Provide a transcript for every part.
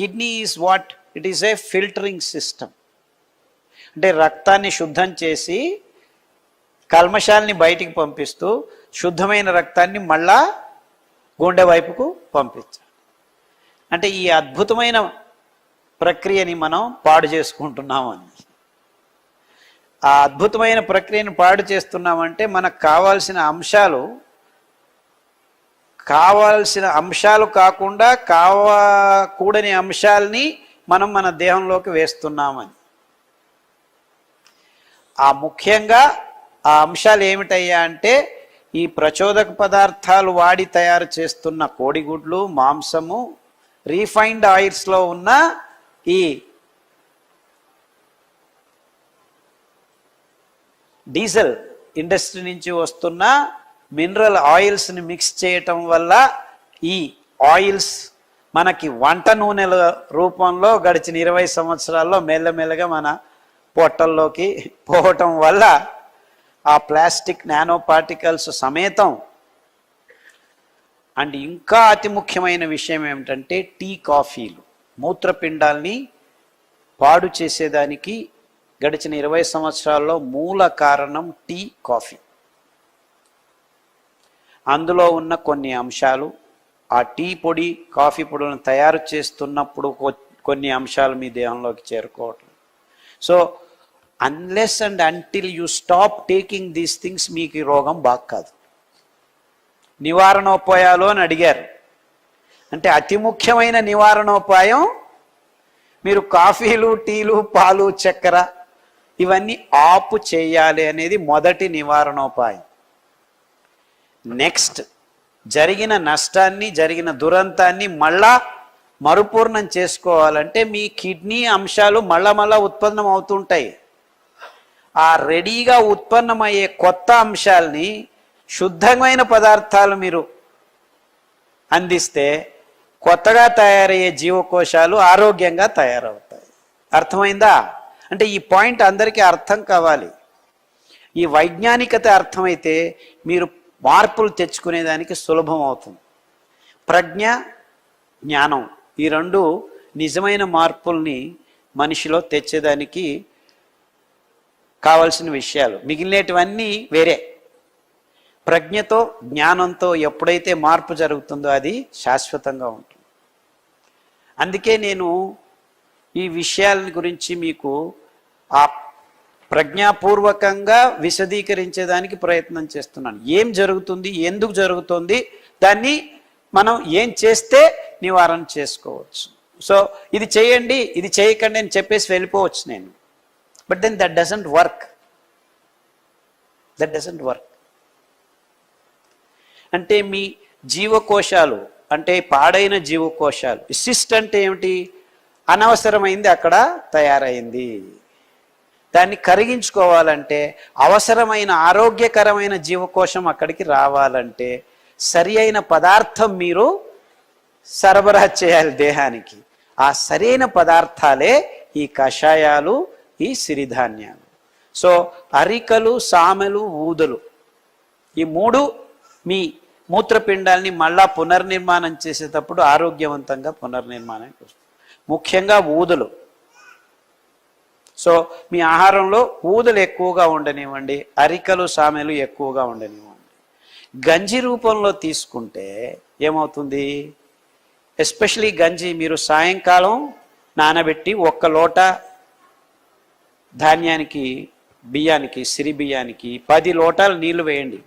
Kidney is what? It is a filtering system అంటే రక్తాన్ని శుద్ధం చేసి కల్మషాల్ని బయటికి పంపిస్తూ శుద్ధమైన రక్తాన్ని మళ్ళా గుండె వైపుకు పంపించాలి. అంటే ఈ అద్భుతమైన ప్రక్రియని మనం పాడు చేసుకుంటున్నామని ఆ అద్భుతమైన ప్రక్రియను పాడు చేస్తున్నామంటే మనకు కావాల్సిన అంశాలు కావాల్సిన అంశాలు కాకుండా కావకూడని అంశాలని మనం మన దేహంలోకి వేస్తున్నామని. ఆ ముఖ్యంగా ఆ అంశాలు ఏమిటయ్యా అంటే ఈ ప్రచోదక పదార్థాలు వాడి తయారు చేస్తున్న కోడిగుడ్లు మాంసము రీఫైన్డ్ ఆయిల్స్లో ఉన్న ఈ డీజిల్ ఇండస్ట్రీ నుంచి వస్తున్న మినరల్ ఆయిల్స్ని మిక్స్ చేయటం వల్ల ఈ ఆయిల్స్ మనకి వంట నూనెల రూపంలో గడిచిన ఇరవై సంవత్సరాల్లో మెల్లమెల్లగా మన పొట్టల్లోకి పోవటం వల్ల ఆ ప్లాస్టిక్ నానో పార్టికల్స్ సమేతం. అండ్ ఇంకా అతి ముఖ్యమైన విషయం ఏమిటంటే టీ కాఫీలు. మూత్రపిండాల్ని పాడు చేసేదానికి గడిచిన ఇరవై సంవత్సరాల్లో మూల కారణం టీ కాఫీ. అందులో ఉన్న కొన్ని అంశాలు ఆ టీ పొడి కాఫీ పొడులను తయారు చేస్తున్నప్పుడు కొ- కొన్ని అంశాలు మీ దేహంలోకి చేరుకోవటం so unless and until you stop taking these things మీకు ఈ రోగం బాగా కాదు. నివారణోపాయాలు అని అడిగారు. అంటే అతి ముఖ్యమైన నివారణోపాయం మీరు కాఫీలు టీలు పాలు చక్కెర ఇవన్నీ ఆపు చేయాలి అనేది మొదటి నివారణోపాయం. నెక్స్ట్ జరిగిన నష్టాన్ని జరిగిన దురంతాన్ని మళ్ళా మరుపూర్ణం చేసుకోవాలంటే మీ కిడ్నీ అంశాలు మళ్ళా మళ్ళా ఉత్పన్నం అవుతుంటాయి. ఆ రెడీగా ఉత్పన్నమయ్యే కొత్త అంశాల్ని శుద్ధమైన పదార్థాలు మీరు అందిస్తే కొత్తగా తయారయ్యే జీవకోశాలు ఆరోగ్యంగా తయారవుతాయి. అర్థమైందా? అంటే ఈ పాయింట్ అందరికీ అర్థం కావాలి. ఈ వైజ్ఞానికత అర్థమైతే మీరు మార్పులు తెచ్చుకునేదానికి సులభం అవుతుంది. ప్రజ్ఞ జ్ఞానం ఈ రెండు నిజమైన మార్పుల్ని మనిషిలో తెచ్చేదానికి కావలసిన విషయాలు. మిగిలినటువన్నీ వేరే. ప్రజ్ఞతో జ్ఞానంతో ఎప్పుడైతే మార్పు జరుగుతుందో అది శాశ్వతంగా ఉంటుంది. అందుకే నేను ఈ విషయాల గురించి మీకు ఆ ప్రజ్ఞాపూర్వకంగా విశదీకరించేదానికి ప్రయత్నం చేస్తున్నాను. ఏం జరుగుతుంది? ఎందుకు జరుగుతుంది? దాన్ని మనం ఏం చేస్తే నివారణ చేసుకోవచ్చు. సో ఇది చేయండి ఇది చేయకండి అని చెప్పేసి వెళ్ళిపోవచ్చు నేను. But then that doesn't work that doesn't work అంటే మీ జీవకోశాలు అంటే పాడైన జీవకోశాలు సిస్ట్ అంటే ఏమిటి? అనవసరమైంది అక్కడ తయారైంది. దాన్ని కరిగించుకోవాలంటే అవసరమైన ఆరోగ్యకరమైన జీవకోశం అక్కడికి రావాలంటే సరి అయిన పదార్థం మీరు సరబరా చేయాలి దేహానికి. ఆ సరైన పదార్థాలే ఈ కషాయాలు ఈ సిరిధాన్యాలు. సో అరికలు సామెలు ఊదలు ఈ మూడు మీ మూత్రపిండాల్ని మళ్ళా పునర్నిర్మాణం చేసేటప్పుడు ఆరోగ్యవంతంగా పునర్నిర్మాణానికి వస్తుంది. ముఖ్యంగా ఊదలు. సో మీ ఆహారంలో ఊదలు ఎక్కువగా ఉండనివ్వండి అరికలు సామెలు ఎక్కువగా ఉండనివ్వండి. గంజి రూపంలో తీసుకుంటే ఏమవుతుంది? ఎస్పెషలీ గంజి మీరు సాయంకాలం నానబెట్టి ఒక్క లోట ధాన్యానికి బియ్యానికి సిరి బియ్యానికి పది లోటాలు నీళ్ళు వేయండి.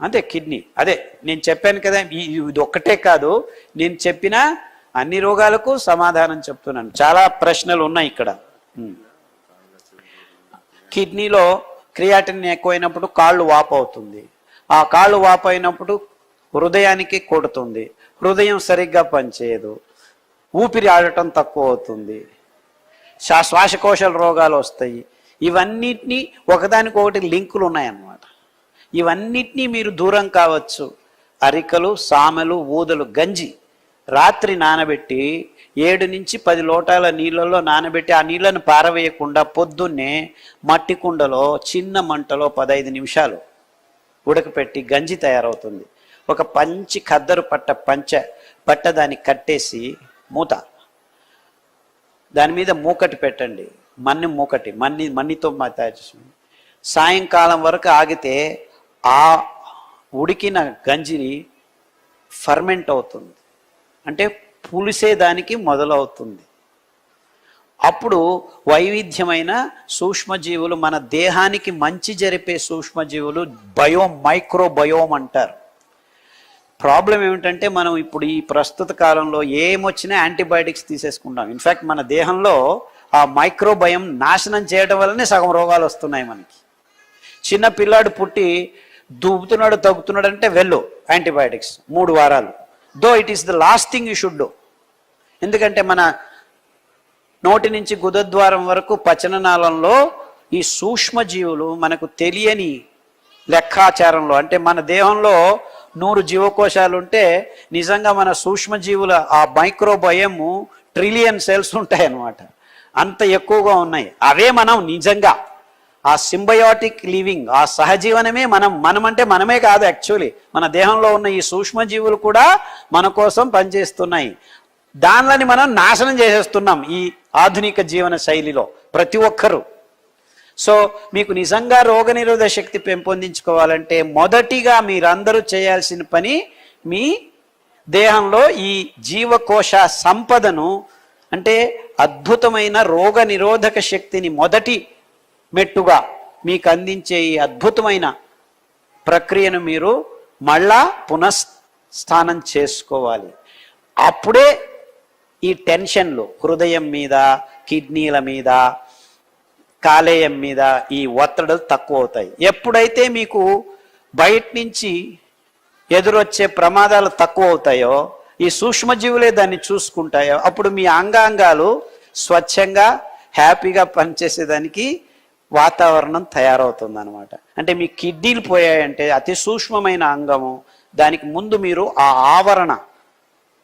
అంతే కిడ్నీ. అదే నేను చెప్పాను కదా ఇది ఒక్కటే కాదు నేను చెప్పిన అన్ని రోగాలకు సమాధానం చెప్తున్నాను. చాలా ప్రశ్నలు ఉన్నాయి ఇక్కడ. కిడ్నీలో క్రియాటిన్ ఎక్కువైనప్పుడు కాళ్ళు వాపు అవుతుంది. ఆ కాళ్ళు వాపు అయినప్పుడు హృదయానికి కొడుతుంది. హృదయం సరిగ్గా పనిచేయదు. ఊపిరి ఆడటం తక్కువ అవుతుంది. శ్వా- శ్వాసకోశ రోగాలు వస్తాయి. ఇవన్నిటినీ ఒకదానికొకటి లింకులు ఉన్నాయన్నమాట. ఇవన్నిటినీ మీరు దూరం కావచ్చు. అరికలు సామెలు ఊదలు గంజి రాత్రి నానబెట్టి ఏడు నుంచి పది లోటాల నీళ్ళలో నానబెట్టి ఆ నీళ్ళను పారవేయకుండా పొద్దున్నే మట్టి కుండలో చిన్న మంటలో పదహైదు నిమిషాలు ఉడకపెట్టి గంజి తయారవుతుంది. ఒక పంచి కద్దరు పట్ట పంచ పట్ట దాన్ని కట్టేసి మూత. దాని మీద మూకటి పెట్టండి. మన్ని మూకటి మన్ని మన్నితో మా తయారు చేసుకుంది సాయంకాలం వరకు ఆగితే ఆ ఉడికిన గంజిని ఫర్మెంట్ అవుతుంది. అంటే పులిసేదానికి మొదలవుతుంది. అప్పుడు వైవిధ్యమైన సూక్ష్మజీవులు మన దేహానికి మంచి జరిపే సూక్ష్మజీవులు బయోమ్ మైక్రోబయోమ్ అంటారు. ప్రాబ్లం ఏమిటంటే మనం ఇప్పుడు ఈ ప్రస్తుత కాలంలో ఏమొచ్చినా యాంటీబయాటిక్స్ తీసేసుకుంటాం. ఇన్ఫ్యాక్ట్ మన దేహంలో ఆ మైక్రోబయం నాశనం చేయడం వల్లనే సగం రోగాలు వస్తున్నాయి మనకి. చిన్న పిల్లాడు పుట్టి దూపుతున్నాడు తగ్గుతున్నాడు అంటే వెళ్ళు యాంటీబయాటిక్స్ మూడు వారాలు. Though it is the last thing you should do ఎందుకంటే మన నోటి నుంచి గుదద్వారం వరకు పచననాళంలో ఈ సూక్ష్మజీవులు మనకు తెలియని లెక్కాచారంలో అంటే మన దేహంలో నూరు జీవకోశాలు ఉంటే నిజంగా మన సూక్ష్మజీవుల ఆ మైక్రోబయము ట్రిలియన్ సెల్స్ ఉంటాయి అన్నమాట అంత ఎక్కువగా ఉన్నాయి. అవే మనం నిజంగా ఆ సింబయోటిక్ లివింగ్ ఆ సహజీవనమే మనం మనం అంటే మనమే కాదు యాక్చువల్లీ మన దేహంలో ఉన్న ఈ సూక్ష్మజీవులు కూడా మన కోసం పనిచేస్తున్నాయి. దానిలని మనం నాశనం చేసేస్తున్నాం ఈ ఆధునిక జీవన శైలిలో ప్రతి ఒక్కరూ. సో మీకు నిజంగా రోగనిరోధక శక్తి పెంపొందించుకోవాలంటే మొదటిగా మీరందరూ చేయాల్సిన పని మీ దేహంలో ఈ జీవకోశ సంపదను అంటే అద్భుతమైన రోగ నిరోధక శక్తిని మొదటి మెట్టుగా మీకు అందించే ఈ అద్భుతమైన ప్రక్రియను మీరు మళ్ళా పునఃస్థానం చేసుకోవాలి. అప్పుడే ఈ టెన్షన్లు హృదయం మీద కిడ్నీల మీద కాలేయం మీద ఈ ఒత్తిడులు తక్కువ అవుతాయి ఎప్పుడైతే మీకు బయట నుంచి ఎదురొచ్చే ప్రమాదాలు తక్కువ అవుతాయో ఈ సూక్ష్మజీవులే దాన్ని చూసుకుంటాయో అప్పుడు మీ అంగాంగాలు స్వచ్ఛంగా హ్యాపీగా పనిచేసేదానికి వాతావరణం తయారవుతుంది అనమాట అంటే మీ కిడ్నీలు పోయాయంటే అతి సూక్ష్మమైన అంగము. దానికి ముందు మీరు ఆ ఆవరణ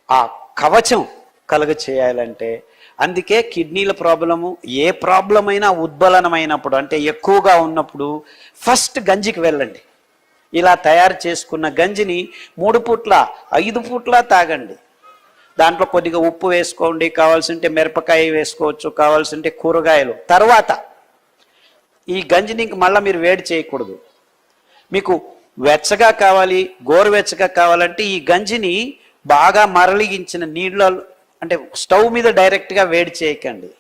ఆ కవచం కలుగ చేయాలంటే అందుకే కిడ్నీల ప్రాబ్లము ఏ ప్రాబ్లం అయినా ఉద్బలనమైనప్పుడు అంటే ఎక్కువగా ఉన్నప్పుడు ఫస్ట్ గంజికి వెళ్ళండి. ఇలా తయారు చేసుకున్న గంజిని మూడు పూట్ల ఐదు పూట్ల తాగండి. దాంట్లో కొద్దిగా ఉప్పు వేసుకోండి. కావాల్సింటే మిరపకాయ వేసుకోవచ్చు కావాల్సింటే కూరగాయలు. తర్వాత ఈ గంజిని ఇంక మళ్ళీ మీరు వేడి చేయకూడదు. మీకు వెచ్చగా కావాలి గోరువెచ్చగా కావాలంటే ఈ గంజిని బాగా మరలిగించిన నీళ్ళ అంటే స్టవ్ మీద డైరెక్ట్గా వేడి చేయకండి.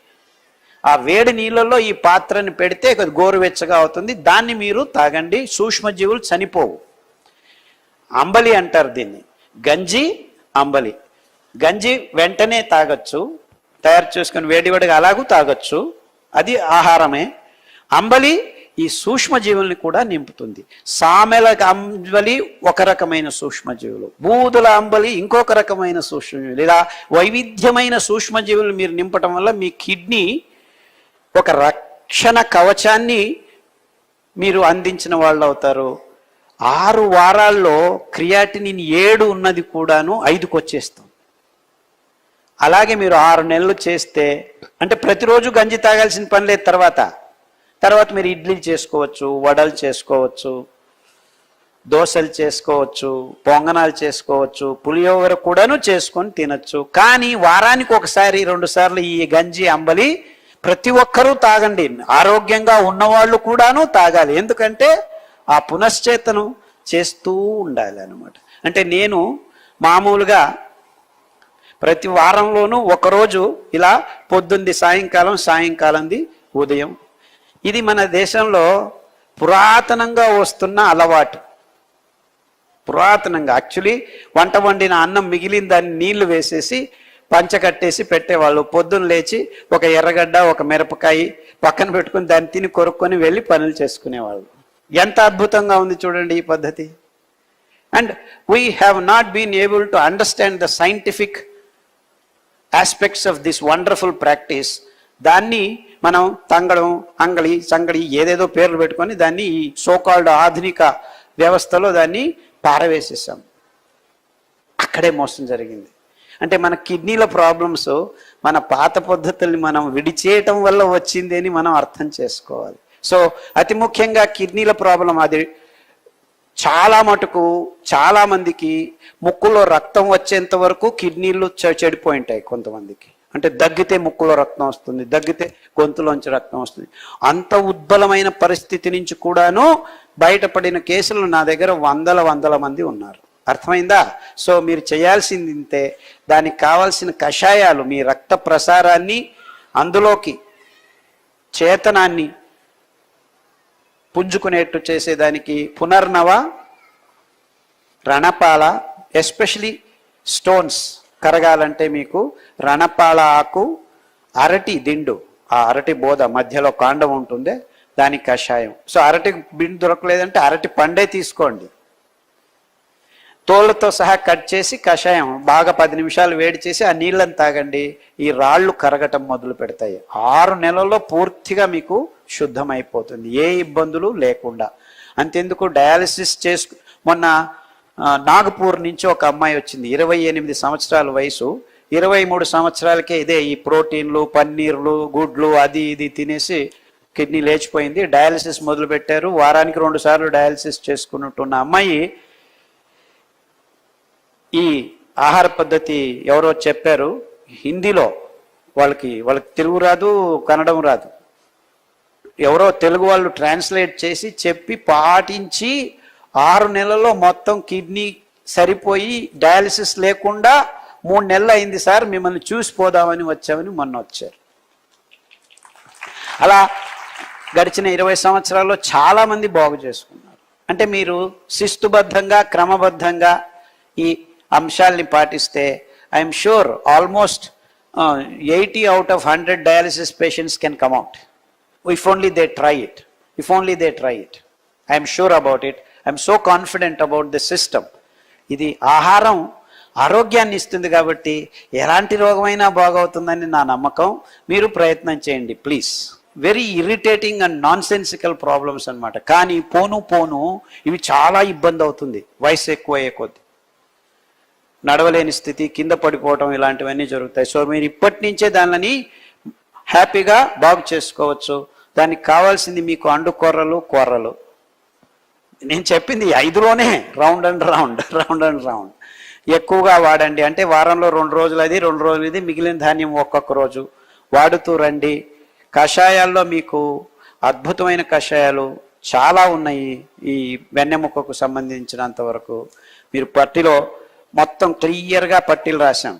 ఆ వేడి నీళ్ళల్లో ఈ పాత్రని పెడితే కొద్ది గోరువెచ్చగా అవుతుంది. దాన్ని మీరు తాగండి సూక్ష్మజీవులు చనిపోవు. అంబలి అంటారు దీన్ని. గంజి అంబలి. గంజి వెంటనే తాగొచ్చు. తయారు చేసుకుని వేడివేడిగా అలాగూ తాగొచ్చు. అది ఆహారమే. అంబలి ఈ సూక్ష్మజీవుల్ని కూడా నింపుతుంది. సామెల అంబలి ఒక రకమైన సూక్ష్మజీవులు. బూదుల అంబలి ఇంకొక రకమైన సూక్ష్మజీవులు. ఇలా వైవిధ్యమైన సూక్ష్మజీవులు మీరు నింపటం వల్ల మీ కిడ్నీ ఒక రక్షణ కవచాన్ని మీరు అందించిన వాళ్ళు అవుతారు. ఆరు వారాల్లో క్రియాటినిన్ ఏడు ఉన్నది కూడాను ఐదుకు వచ్చేస్తాం అలాగే మీరు ఆరు నెలలు చేస్తే అంటే ప్రతిరోజు గంజి తాగాల్సిన పని లేదు తర్వాత. తర్వాత మీరు ఇడ్లీలు చేసుకోవచ్చు వడలు చేసుకోవచ్చు దోశలు చేసుకోవచ్చు పొంగనాలు చేసుకోవచ్చు పులియోగర కూడాను చేసుకొని తినచ్చు. కానీ వారానికి ఒకసారి రెండు సార్లు ఈ గంజి అంబలి ప్రతి ఒక్కరూ తాగండి. ఆరోగ్యంగా ఉన్నవాళ్ళు కూడాను తాగాలి. ఎందుకంటే ఆ పునశ్చేతనం చేస్తూ ఉండాలి అనమాట అంటే నేను మామూలుగా ప్రతి వారంలోనూ ఒకరోజు ఇలా పొద్దుంది సాయంకాలం సాయంకాలంది ఉదయం ఇది మన దేశంలో పురాతనంగా వస్తున్న అలవాటు. పురాతనంగా యాక్చువల్లీ వంట వండిన అన్నం మిగిలిన దాన్ని నీళ్ళు వేసేసి పంచ కట్టేసి పెట్టేవాళ్ళు. పొద్దున్న లేచి ఒక ఎర్రగడ్డ ఒక మిరపకాయ పక్కన పెట్టుకుని దాన్ని తిని కొరుక్కొని వెళ్ళి పనులు చేసుకునేవాళ్ళు. ఎంత అద్భుతంగా ఉంది చూడండి ఈ పద్ధతి. And we have not been able to understand the scientific aspects of this wonderful practice దాన్ని మనం తంగడం అంగళి సంగడి ఏదేదో పేర్లు పెట్టుకొని దాన్ని ఈ సోకాల్డ్ ఆధునిక వ్యవస్థలో దాన్ని పారవేసేసాం. అక్కడే మోసం జరిగింది. అంటే మన కిడ్నీల ప్రాబ్లమ్స్ మన పాత పద్ధతుల్ని మనం విడిచేయటం వల్ల వచ్చింది అని మనం అర్థం చేసుకోవాలి. సో అతి ముఖ్యంగా కిడ్నీల ప్రాబ్లం అది చాలా మటుకు చాలామందికి ముక్కులో రక్తం వచ్చేంత వరకు కిడ్నీలు చె- చెడిపోయి ఉంటాయి కొంతమందికి. అంటే దగ్గితే ముక్కులో రక్తం వస్తుంది దగ్గితే గొంతులోంచి రక్తం వస్తుంది. అంత ఉద్బలమైన పరిస్థితి నుంచి కూడాను బయటపడిన కేసులు నా దగ్గర వందల వందల మంది ఉన్నారు. అర్థమైందా? సో మీరు చేయాల్సింది ఇంతే. దానికి కావాల్సిన కషాయాలు మీ రక్త ప్రసారాన్ని అందులోకి చేతనాన్ని పుంజుకునేట్టు చేసేదానికి పునర్నవ రణపాల ఎస్పెషలీ స్టోన్స్ కరగాలంటే మీకు రణపాల ఆకు అరటి దిండు ఆ అరటి బోధ మధ్యలో కాండం ఉంటుందే దానికి కషాయం. సో అరటి బిండు దొరకలేదంటే అరటి పండే తీసుకోండి. తోళ్ళతో సహా కట్ చేసి కషాయం బాగా పది నిమిషాలు వేడి చేసి ఆ నీళ్ళని తాగండి. ఈ రాళ్ళు కరగటం మొదలు పెడతాయి. ఆరు నెలల్లో పూర్తిగా మీకు శుద్ధమైపోతుంది. ఏ ఇబ్బందులు లేకుండా. అంతెందుకు డయాలసిస్ చేసుకు మొన్న నాగపూర్ నుంచి ఒక అమ్మాయి వచ్చింది. ఇరవై ఎనిమిది సంవత్సరాల వయసు. ఇరవై మూడు సంవత్సరాలకే ఇదే ఈ ప్రోటీన్లు పన్నీర్లు గుడ్లు అది ఇది తినేసి కిడ్నీ లేచిపోయింది. డయాలసిస్ మొదలుపెట్టారు. వారానికి రెండు సార్లు డయాలసిస్ చేసుకున్నట్టున్న అమ్మాయి ఈ ఆహార పద్ధతి ఎవరో చెప్పారు. హిందీలో వాళ్ళకి వాళ్ళకి తెలుగు రాదు కన్నడం రాదు. ఎవరో తెలుగు వాళ్ళు ట్రాన్స్లేట్ చేసి చెప్పి పాటించి ఆరు నెలల్లో మొత్తం కిడ్నీ సరిపోయి డయాలసిస్ లేకుండా మూడు నెలలు అయింది సార్ మిమ్మల్ని చూసిపోదామని వచ్చామని మొన్న వచ్చారు. అలా గడిచిన ఇరవై సంవత్సరాల్లో చాలామంది బాగు చేసుకున్నారు. అంటే మీరు శిస్తుబద్ధంగా క్రమబద్ధంగా ఈ అంశాల్ని పాటిస్తే I'm sure almost eighty out of hundred dialysis patients can come out if only they try it. If only they try it. I'm sure about it. I'm so confident about the system ఇది ఆహారం ఆరోగ్యాన్ని ఇస్తుంది కాబట్టి ఎలాంటి రోగమైనా బాగవుతుందని నా నమ్మకం. మీరు ప్రయత్నం చేయండి please very irritating and nonsensical problems అనమాట కానీ పోను పోను ఇవి చాలా ఇబ్బంది అవుతుంది వయసు ఎక్కువ అయ్యే కొద్ది. నడవలేని స్థితి కింద పడిపోవటం ఇలాంటివన్నీ జరుగుతాయి. సో మీరు ఇప్పటి నుంచే దానిని హ్యాపీగా బాగు చేసుకోవచ్చు. దానికి కావాల్సింది మీకు అండు కొర్రలు కొర్రలు నేను చెప్పింది ఐదులోనే round and round round and round ఎక్కువగా వాడండి. అంటే వారంలో రెండు రోజులు అది రెండు రోజులు ఇది మిగిలిన ధాన్యం ఒక్కొక్క రోజు. వాడుతూ రండి. కషాయాల్లో మీకు అద్భుతమైన కషాయాలు చాలా ఉన్నాయి ఈ వెన్నెముకకు సంబంధించినంత వరకు. మీరు పట్టిలో మొత్తం క్లియర్గా పట్టీలు రాశాం.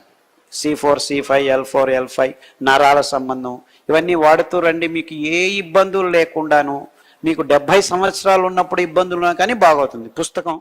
C four C five L four L five నరాల సంబంధం. ఇవన్నీ వాడుతూ రండి. మీకు ఏ ఇబ్బందులు లేకుండాను మీకు డెబ్భై సంవత్సరాలు ఉన్నప్పుడు ఇబ్బందులు ఉన్నా కానీ బాగవుతుంది. పుస్తకం